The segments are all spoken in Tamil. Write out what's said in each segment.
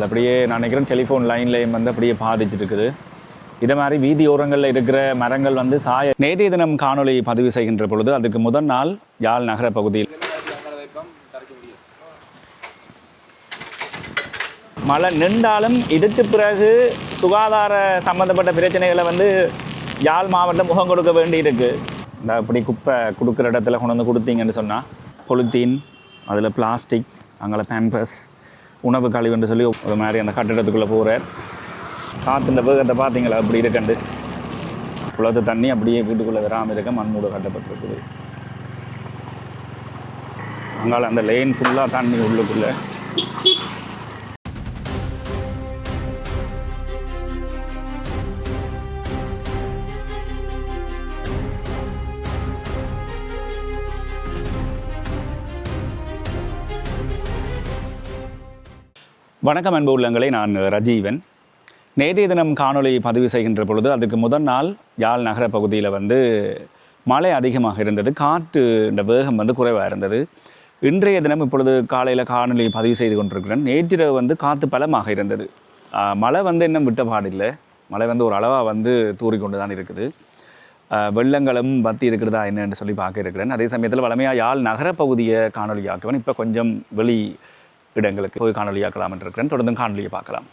அது அப்படியே நான் நினைக்கிறேன் டெலிஃபோன் லைன்லேயும் வந்து அப்படியே பாதிச்சுட்டு இருக்குது. இதை மாதிரி வீதி ஓரங்களில் இருக்கிற மரங்கள் வந்து சாய நேற்றைய தினம் காணொளி பதிவு செய்கின்ற பொழுது அதுக்கு முதல் நாள் யாழ் நகர பகுதியில் மழை நின்றாலும் இதுக்கு பிறகு சுகாதார சம்மந்தப்பட்ட பிரச்சனைகளை வந்து யாழ் மாவட்டம் முகம் கொடுக்க வேண்டியிருக்கு இந்த அப்படி குப்பை கொடுக்குற இடத்துல கொண்டு வந்து கொடுத்தீங்கன்னு சொன்னால் பொலித்தீன் அதில் பிளாஸ்டிக் அங்கே பேம்பஸ் உணவு கழிவுன்னு சொல்லி ஒரு மாதிரி அந்த கட்டிடத்துக்குள்ளே போகிறார். காற்று இந்த வேகத்தை பார்த்தீங்களா? அப்படி இருக்கண்டு. குளத்து தண்ணி அப்படியே வீட்டுக்குள்ளே வராமல் இருக்க மண்மூடு கட்டப்பட்டிருக்குது. அங்கால அந்த லைன் ஃபுல்லாக தண்ணி உள்ளுக்குள்ளே. வணக்கம் அன்பு உள்ளங்களை. நான் ரஜீவன். நேற்றைய தினம் காணொளி பதிவு செய்கின்ற பொழுது அதுக்கு முதல் நாள் யாழ் நகர பகுதியில் வந்து மழை அதிகமாக இருந்தது. காற்று இந்த வேகம் வந்து குறைவாக இருந்தது. இன்றைய தினம் இப்பொழுது காலையில் காணொளி பதிவு செய்து கொண்டிருக்கிறேன். நேற்றிரவு வந்து காற்று பலமாக இருந்தது. மழை வந்து இன்னும் விட்ட பாடில்லை. மழை வந்து ஒரு அளவாக வந்து தூறிக்கொண்டு தான் இருக்குது வெள்ளங்களும் பத்தி இருக்கிறதா என்னன்னு சொல்லி பார்க்க இருக்கிறேன். அதே சமயத்தில் வளமையாக யாழ் நகர பகுதியை காணொலியாக்குவேன் இப்போ கொஞ்சம் வெளி இடங்களுக்கு போய் காணொலியாக்கலாம் என்று இருக்கிறேன் தொடர்ந்து காணொலியை பார்க்கலாம்.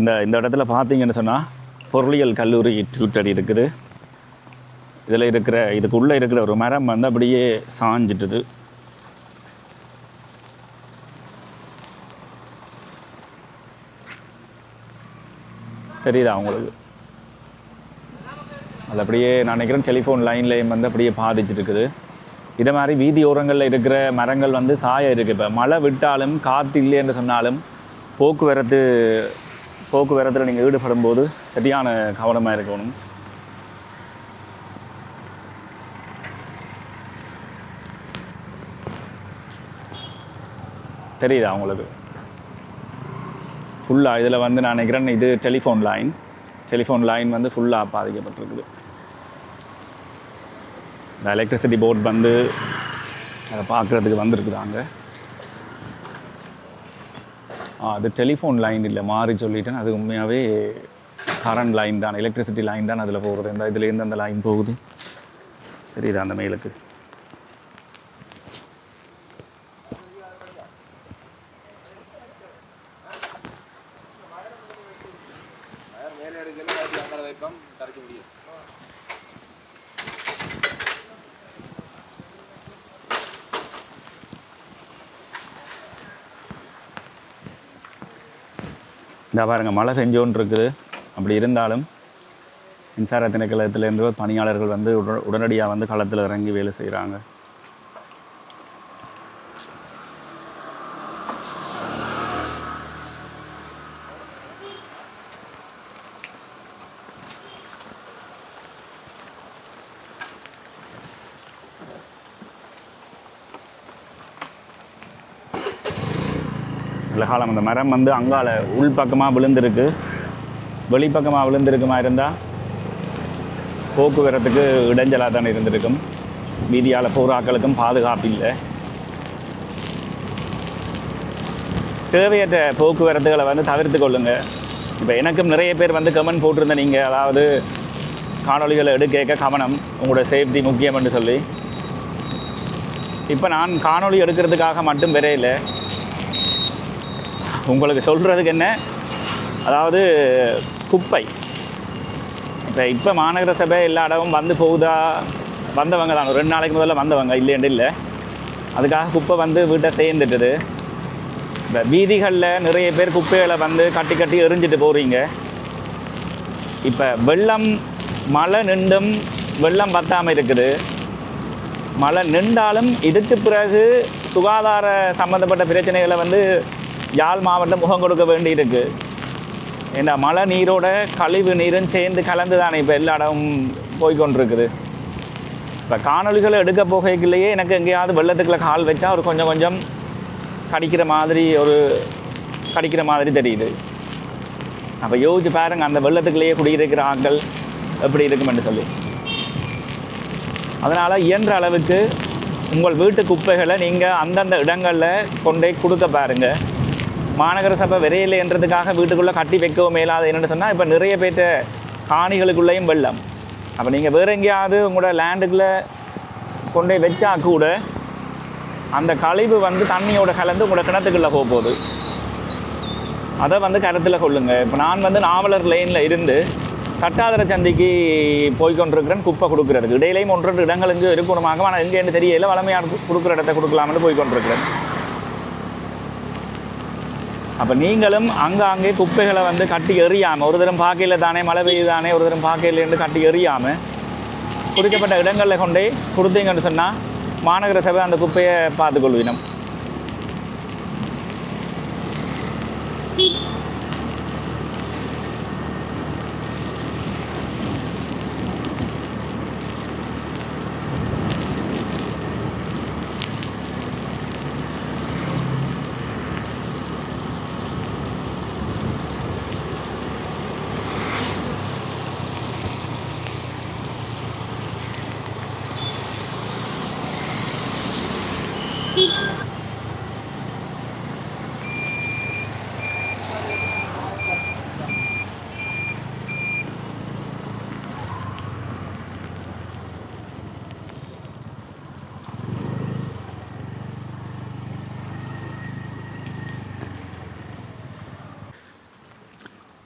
இந்த இந்த இடத்துல பார்த்தீங்கன்னு சொன்னால் பொருளியல் கல்லூரி டியூட்டர் இருக்குது. இதில் இருக்கிற இதுக்குள்ளே இருக்கிற ஒரு மரம் வந்து அப்படியே சாஞ்சிட்டுது. தெரியுதா அவங்களுக்கு அது அப்படியே நான் நினைக்கிறேன் டெலிஃபோன் லைன்லேயும் வந்து அப்படியே பாதிச்சிருக்குது. இதை மாதிரி வீதி ஓரங்களில் இருக்கிற மரங்கள் வந்து சாயம் இருக்குது இப்போ மழை விட்டாலும் காற்று இல்லை என்று சொன்னாலும் போக்குவரத்து போக்குவரத்தில் நீங்கள் ஈடுபடும் போது சரியான கவனமாக இருக்கணும். தெரியுதா உங்களுக்கு? ஃபுல்லாக இதில் வந்து நான் நினைக்கிறேன் இது டெலிஃபோன் லைன் டெலிஃபோன் லைன் வந்து ஃபுல்லாக பாதிக்கப்பட்டிருக்குது. இந்த எலக்ட்ரிசிட்டி போர்ட் வந்து அதை பார்க்குறதுக்கு வந்திருக்குது அங்கே அது டெலிஃபோன் லைன் இல்லை மாறி சொல்லிட்டேன். அது உண்மையாகவே கரண்ட் லைன் தான் எலக்ட்ரிசிட்டி லைன் தான் அதில் போகிறது இந்த இதுலேருந்து அந்த லைன் போகுது. தெரியுதா அந்த மேலுக்கு வைப்போம் முடியும். இந்த பாருங்கள் மழை செஞ்சோன்னு இருக்குது. அப்படி இருந்தாலும் மின்சார திணைக்களத்திலேருந்து பணியாளர்கள் வந்து உட உடனடியாக வந்து களத்தில் இறங்கி வேலை செய்கிறாங்க நல்ல காலம். அந்த மரம் வந்து அங்கால உள் பக்கமாக விழுந்திருக்கு. வெளிப்பக்கமாக விழுந்திருக்குமா இருந்தால் போக்குவரத்துக்கு இடைஞ்சலாக தான் இருந்திருக்கும். வீதியால் போராக்களுக்கும் பாதுகாப்பு இல்லை தேவையற்ற போக்குவரத்துகளை வந்து தவிர்த்து கொள்ளுங்க. இப்போ எனக்கும் நிறைய பேர் வந்து கமெண்ட் போட்டிருந்த நீங்கள் அதாவது காணொளிகளை எடுக்க கவனம் உங்களோட சேஃப்டி முக்கியம் என்று சொல்லி. இப்போ நான் காணொளி எடுக்கிறதுக்காக மட்டும் வரையில. உங்களுக்கு சொல்கிறதுக்கு என்ன? அதாவது குப்பை. இப்போ இப்போ மாநகர சபை எல்லா இடமும் வந்து போகுதா? வந்தவங்க தான். ரெண்டு நாளைக்கு முதல்ல வந்தவங்க இல்லைன்னு இல்லை. அதுக்காக குப்பை வந்து வீட்டை சேர்ந்துட்டுது. இப்போ வீதிகளில் நிறைய பேர் குப்பைகளை வந்து கட்டி கட்டி எரிஞ்சிட்டு போகிறீங்க இப்போ வெள்ளம் மழை நின்றும் வெள்ளம் பத்தாமல் இருக்குது. மழை நின்றாலும் இதுக்கு பிறகு சுகாதார சம்மந்தப்பட்ட பிரச்சனைகளை வந்து யாழ் மாவட்டம் முகம் கொடுக்க வேண்டியிருக்கு. ஏன்னா மழை நீரோட கழிவு நீரும் சேர்ந்து கலந்து தானே இப்போ எல்லா இடமும் போய்கொண்டிருக்குது. இப்போ காணொளிகளை எடுக்க போகைக்குள்ளேயே எனக்கு எங்கேயாவது வெள்ளத்துக்குள்ள கால் வச்சா ஒரு கொஞ்சம் கொஞ்சம் கடிக்கிற மாதிரி ஒரு கடிக்கிற மாதிரி தெரியுது. அப்போ யோசிச்சு பாருங்க அந்த வெள்ளத்துக்குள்ளேயே குடியிருக்கிற ஆட்கள் எப்படி இருக்குமென்று சொல்லி. அதனால் இயன்ற அளவுக்கு உங்கள் வீட்டு குப்பைகளை நீங்கள் அந்தந்த இடங்களில் கொண்டே கொடுக்க பாருங்கள் மாநகர சபை விரையில்லைன்றதுக்காக வீட்டுக்குள்ளே கட்டி வைக்கவும் மேலாது என்னென்னு சொன்னால் இப்போ நிறைய பேர்த்த காணிகளுக்குள்ளேயும் வெள்ளம். அப்போ நீங்கள் வேறு எங்கேயாவது உங்களோட லேண்டுக்குள்ளே கொண்டு போய் வச்சா கூட அந்த கழிவு வந்து தண்ணியோட கலந்து உங்களோட கிணத்துக்குள்ளே போக போகுது. அதை வந்து கருத்தில் கொள்ளுங்கள் இப்போ நான் வந்து நாவலர் லைனில் இருந்து தட்டாதர சந்திக்கு போய்கொண்டிருக்கிறேன் குப்பை கொடுக்குறதுக்கு. இடையிலையும் ஒன்று இடங்கள் இங்கே இருக்கணுமாக ஆனால் எங்கேன்னு தெரியல. வளமையாக கொடுக்குற இடத்த கொடுக்கலாம்னு போய்கொண்டிருக்கிறேன் அப்போ நீங்களும் அங்கங்கே குப்பைகளை வந்து கட்டி எறியாமல் ஒரு தரம் பார்க்கையில் தானே மழை பெய்யுது தானே ஒரு தரம் பார்க்கையிலேருந்து கட்டி எறியாமல் குறிக்கப்பட்ட இடங்களில் கொண்டே கொடுத்தீங்கன்னு சொன்னால் மாநகர சபை அந்த குப்பையை பார்த்துக்கொள்வினம்.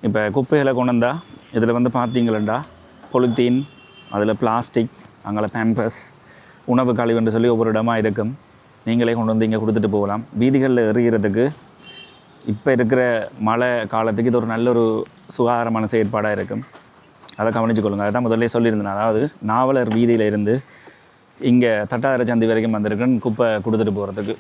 இப்போ குப்பைகளை கொண்டு வந்தால் இதில் வந்து பார்த்தீங்களா பொலித்தீன் அதில் பிளாஸ்டிக் அங்கே பேம்பஸ் உணவு கழிவுன்னு சொல்லி ஒவ்வொரு இடமா இருக்கும். நீங்களே கொண்டு வந்து இங்கே கொடுத்துட்டு போகலாம். வீதிகளில் எறிகிறதுக்கு இப்போ இருக்கிற மழை காலத்துக்கு இது ஒரு நல்ல ஒரு சுகாதாரமான செயற்பாடாக இருக்கும். அதை கவனிச்சுக்கொள்ளுங்க அதான் முதல்ல சொல்லியிருந்தேன். அதாவது நாவலர் வீதியில் இருந்து இங்கே தட்டாதர சந்தி வரைக்கும் வந்திருக்குன்னு குப்பை கொடுத்துட்டு போகிறதுக்கு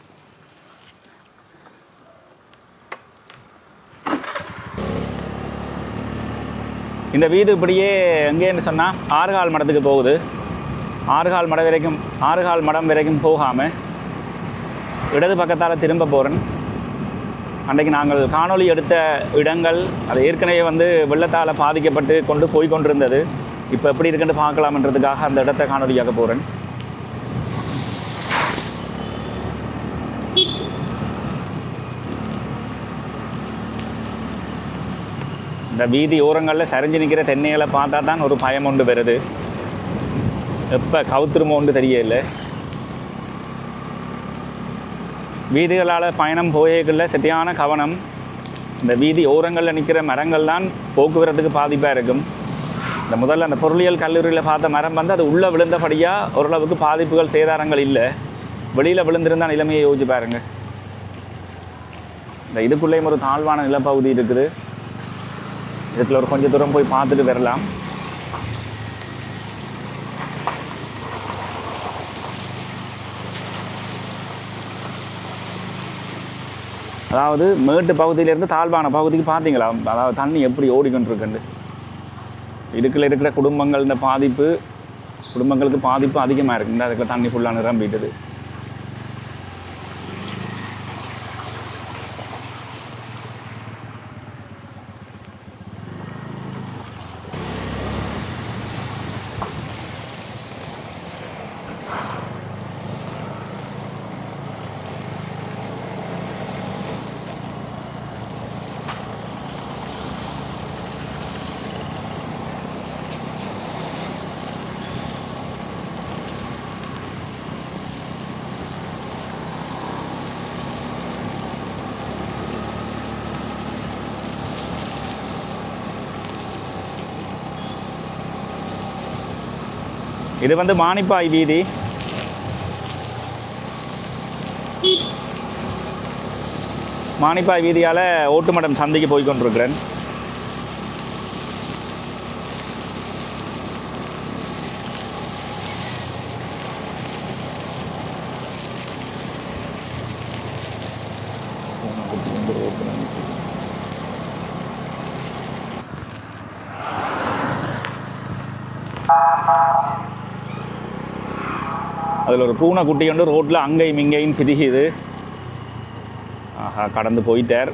இந்த வீடு இப்படியே எங்கேன்னு சொன்னால் ஆறுகால் மடத்துக்கு போகுது. ஆறுகால் மடம் வரைக்கும் ஆறுகால் மடம் வரைக்கும் போகாமல் இடது பக்கத்தால் திரும்ப போகிறேன் அன்றைக்கு நாங்கள் காணொளி எடுத்த இடங்கள் அது ஏற்கனவே வந்து வெள்ளத்தால் பாதிக்கப்பட்டு கொண்டு போய் கொண்டிருந்தது. இப்போ எப்படி இருக்குன்னு பார்க்கலாம்ன்றதுக்காக அந்த இடத்த காணொலியாக போகிறேன் இந்த வீதி ஓரங்களில் சரிஞ்சு நிற்கிற தென்னைகளை பார்த்தா தான் ஒரு பயம் உண்டு வருது. எப்போ கவுத்துருமோன்னு தெரியல. வீதிகளால் பயணம் போயக்குள்ள சரியான கவனம் இந்த வீதி ஓரங்களில் நிற்கிற மரங்கள் தான் போக்குவரத்துக்கு பாதிப்பாக இருக்கும். இந்த முதல்ல அந்த பொருளியல் கல்லூரியில் பார்த்த மரம் வந்து அது உள்ளே விழுந்தபடியாக ஓரளவுக்கு பாதிப்புகள் சேதாரங்கள் இல்லை. வெளியில் விழுந்திருந்தால் நிலைமையை யோசிச்சு பாருங்கள் இந்த இதுக்குள்ளேயும் ஒரு தாழ்வான நிலப்பகுதி இருக்குது. இடத்துல ஒரு கொஞ்சம் தூரம் போய் பார்த்துட்டு வரலாம். அதாவது மேட்டு பகுதியிலேருந்து தாழ்வான பகுதிக்கு பார்த்தீங்களா? அதாவது தண்ணி எப்படி ஓடிக்கொண்டிருக்குன்னு. இதுக்குள்ள இருக்கிற குடும்பங்கள் இந்த பாதிப்பு குடும்பங்களுக்கு பாதிப்பு அதிகமாக இருக்குது இந்த அதுக்குள்ள தண்ணி ஃபுல்லாக நிரம்பிட்டுது. இது வந்து மானிப்பாய் வீதி. மானிப்பாய் வீதியால் ஓட்டுமடம் சந்தைக்கு போய் கொண்டிருக்கிறேன். அதில் ஒரு பூனை குட்டி வந்து ரோட்டில் அங்கேயும் இங்கேயும் திரிகுது. ஆஹா கடந்து போயிட்டார்.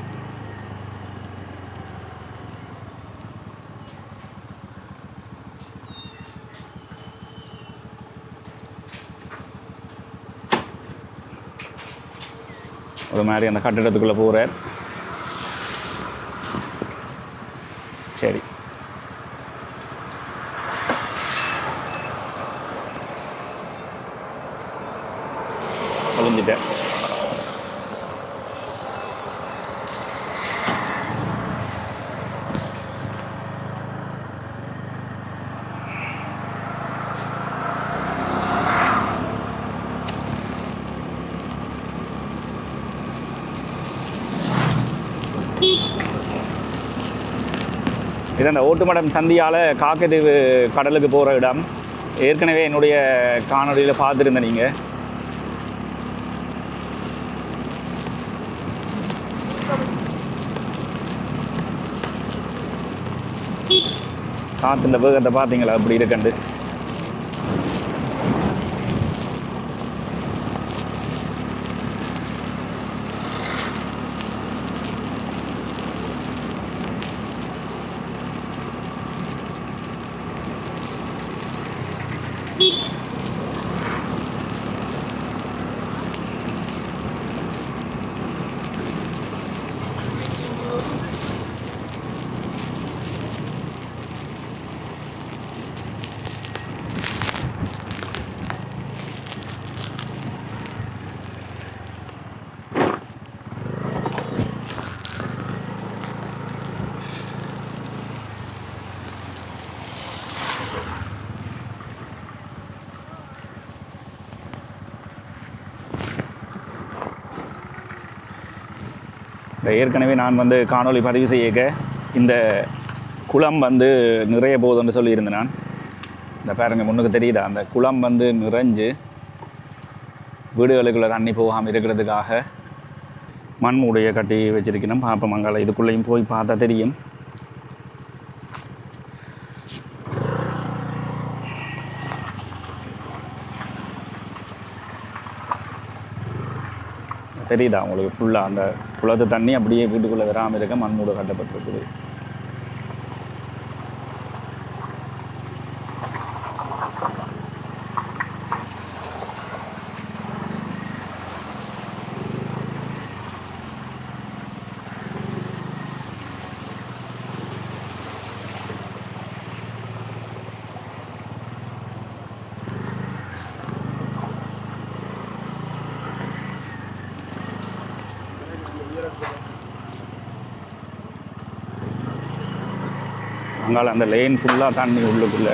ஒரு மாதிரி அந்த கட்டிடத்துக்குள்ளே போகிறார் சரி. ஒளிஞ்சிட்டேன் இது அந்த ஓட்டுமடம் சந்தியால் காக்கதீவு கடலுக்கு போகிற இடம். ஏற்கனவே என்னுடைய காணொலியில் பார்த்துருந்தேன் நீங்கள் காற்று இந்த வேகத்தை பார்த்தீங்களா? அப்படி இருக்கண்டு. ஏற்கனவே நான் வந்து காணொளி பதிவு செய்யக்க இந்த குளம் வந்து நிறைய போகுதுன்னு சொல்லியிருந்தேன் நான். இந்த பாருங்கள் முன்னுக்கு தெரியுதா? அந்த குளம் வந்து நிறைஞ்சு வீடுகளுக்குள்ளே தண்ணி போகாமல் இருக்கிறதுக்காக மண் மூடையை கட்டி வச்சிருக்கணும். பார்ப்போம் அங்கால இதுக்குள்ளேயும் போய் பார்த்தா தெரியும். தெரியுதா உங்களுக்கு ஃபுல்லாக அந்த குளத்து தண்ணி அப்படியே வீட்டுக்குள்ளே வராமல் இருக்க மண்மூடு கட்டப்பட்டிருக்குது. அங்கால அந்த லைன் ஃபுல்லாக தண்ணி உள்ளுக்குள்ளே.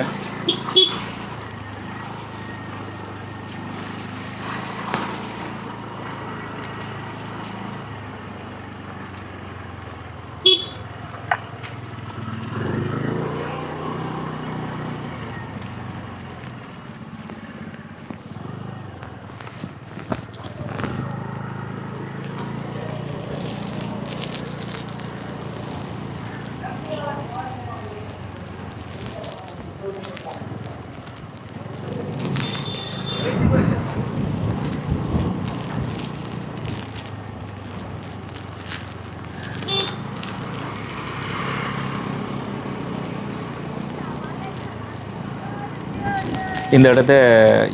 இந்த இடத்த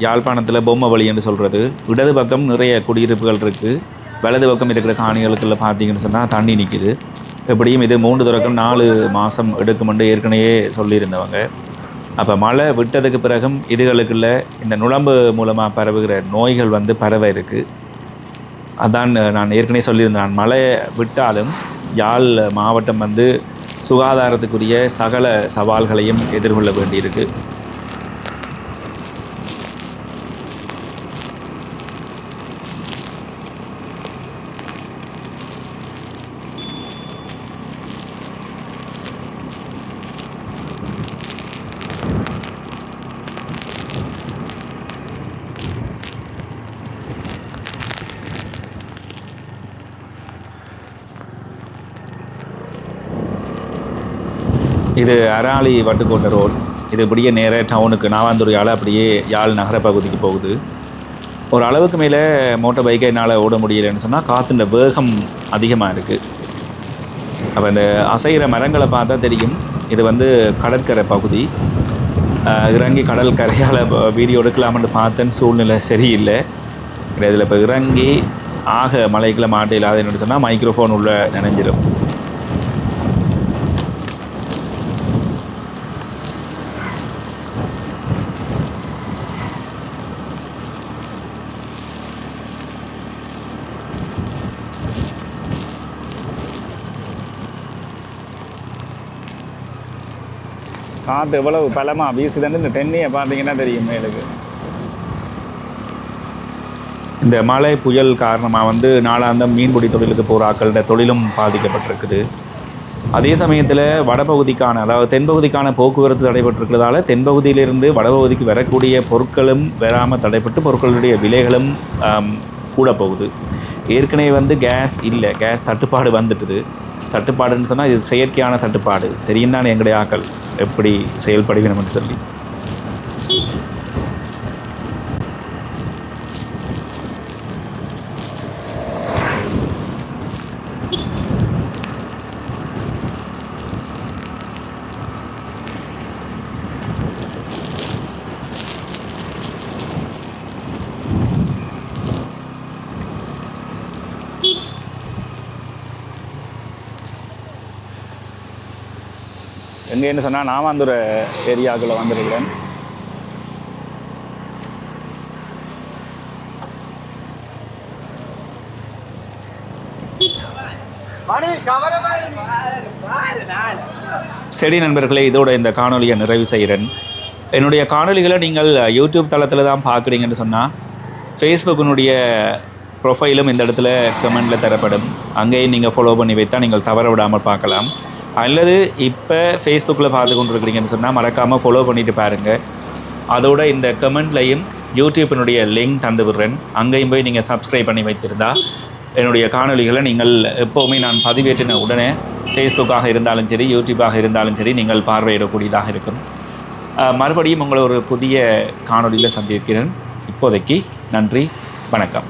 யாழ்ப்பாணத்தில் பொம்மை வழி என்று சொல்கிறது இடது பக்கம் நிறைய குடியிருப்புகள் இருக்குது வலது பக்கம் இருக்கிற காணிகளுக்குள்ள பார்த்தீங்கன்னு சொன்னால் தண்ணி நிற்கிது எப்படியும் இது மூன்று தொடக்கம் நாலு மாதம் எடுக்குமென்று ஏற்கனவே சொல்லியிருந்தவங்க. அப்போ மழை விட்டதுக்கு பிறகும் இதுகளுக்குள்ள இந்த நுழம்பு மூலமாக பரவுகிற நோய்கள் வந்து பரவ இருக்குது அதான் நான் ஏற்கனவே சொல்லியிருந்தேன். நான் மழை விட்டாலும் யாழ் மாவட்டம் வந்து சுகாதாரத்துக்குரிய சகல சவால்களையும் எதிர்கொள்ள வேண்டியிருக்கு. இது அராளி வட்டுக்கோட்டை ரோடு. இது இப்படியே நேராக டவுனுக்கு நாவாந்துறையால் அப்படியே யாழ் நகர பகுதிக்கு போகுது. ஒரு அளவுக்கு மேலே மோட்டார் பைக்கை என்னால் ஓட முடியலைன்னு சொன்னால் காற்றுல வேகம் அதிகமாக இருக்குது அப்போ இந்த அசைகிற மரங்களை பார்த்தா தெரியும். இது வந்து கடற்கரை பகுதி. இறங்கி கடல் கரையால் வீடியோ எடுக்கலாம்னு பார்த்தேன்னு சூழ்நிலை சரியில்லை. இதில் இப்போ இறங்கி ஆக மலைக்குள்ள மாட்ட இல்லாத என்னன்னு சொன்னால் மைக்ரோஃபோன் உள்ளே நினைஞ்சிடும் காற்று எவ்வளவு பலமாக வீசுதுன்னு இந்த தென்னியை பார்த்தீங்கன்னா தெரியும் மேலுக்கு. இந்த மழை புயல் காரணமாக வந்து நாளாந்தம் மீன்பிடி தொழிலுக்கு போகிற ஆக்களோட தொழிலும் பாதிக்கப்பட்டிருக்குது. அதே சமயத்தில் வடபகுதிக்கான அதாவது தென்பகுதிக்கான போக்குவரத்து தடைபட்டிருக்கிறதால தென்பகுதியிலிருந்து வடபகுதிக்கு வரக்கூடிய பொருட்களும் வராமல் தடைப்பட்டு பொருட்களுடைய விலைகளும் கூட போகுது. ஏற்கனவே வந்து கேஸ் இல்லை கேஸ் தட்டுப்பாடு வந்துட்டுது. தட்டுப்பாடுன்னு சொன்னால் இது செயற்கையான தட்டுப்பாடு. தெரியும் தான் எங்களுடைய ஆக்கள் எப்படி செயல்படுவினோம்னு சொல்லி. எங்கேன்னு சொன்னால் நாமாந்துறை ஏரியாவுக்குள்ள வந்திருக்கிறேன். மணி கவர பாரு சரி நண்பர்களே இதோட இந்த காணொலியை நிறைவு செய்கிறேன். என்னுடைய காணொளிகளை நீங்கள் யூடியூப் தளத்தில் தான் பார்க்குறீங்கன்னு சொன்னால் ஃபேஸ்புக்கினுடைய ப்ரொஃபைலும் இந்த இடத்துல கமெண்டில் தரப்படும். அங்கேயும் நீங்கள் ஃபாலோ பண்ணி வைத்தா நீங்கள் தவற விடாமல் பார்க்கலாம். அல்லது இப்போ ஃபேஸ்புக்கில் பார்த்து கொண்டு இருக்கிறீங்கன்னு சொன்னால் மறக்காமல் ஃபாலோ பண்ணிவிட்டு பாருங்கள் அதோட இந்த கமெண்ட்லையும் யூடியூப்பினுடைய லிங்க் தந்து விடுறேன். அங்கேயும் போய் நீங்கள் சப்ஸ்கிரைப் பண்ணி வைத்திருந்தா என்னுடைய காணொளிகளை நீங்கள் எப்போவுமே நான் பதிவேற்றின உடனே ஃபேஸ்புக்காக இருந்தாலும் சரி யூடியூப்பாக இருந்தாலும் சரி நீங்கள் பார்வையிடக்கூடியதாக இருக்கும். மறுபடியும் உங்களை ஒரு புதிய காணொளியில் சந்திக்கிறேன். இப்போதைக்கு நன்றி வணக்கம்.